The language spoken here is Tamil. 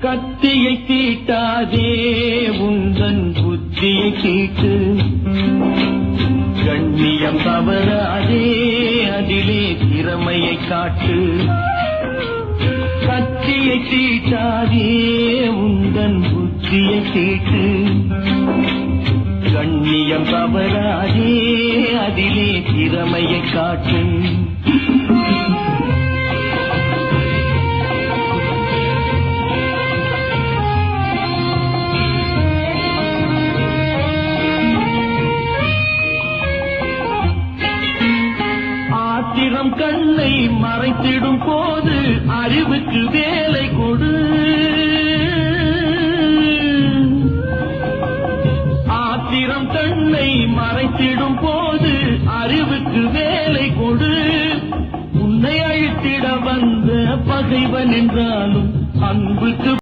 கத்தியை தீட்டாதே உந்தன் புத்தியை தீட்டு. கண்ணியம் தவறாதே அதிலே திறமையை காட்டு. கத்தியை தீட்டாதே உந்தன் புத்தியை தீட்டு. கண்ணியம் தவறாதே அதிலே திறமையை காட்டு. ஆத்திரம் கண்ணை மறைத்திடும் போது அறிவுக்கு வேலை கொடு. ஆத்திரம் கண்ணை மறைத்திடும் போது அறிவுக்கு வேலை கொடு. உன்னை அழித்திட வந்த பகைவன் என்றாலும் அன்புக்கு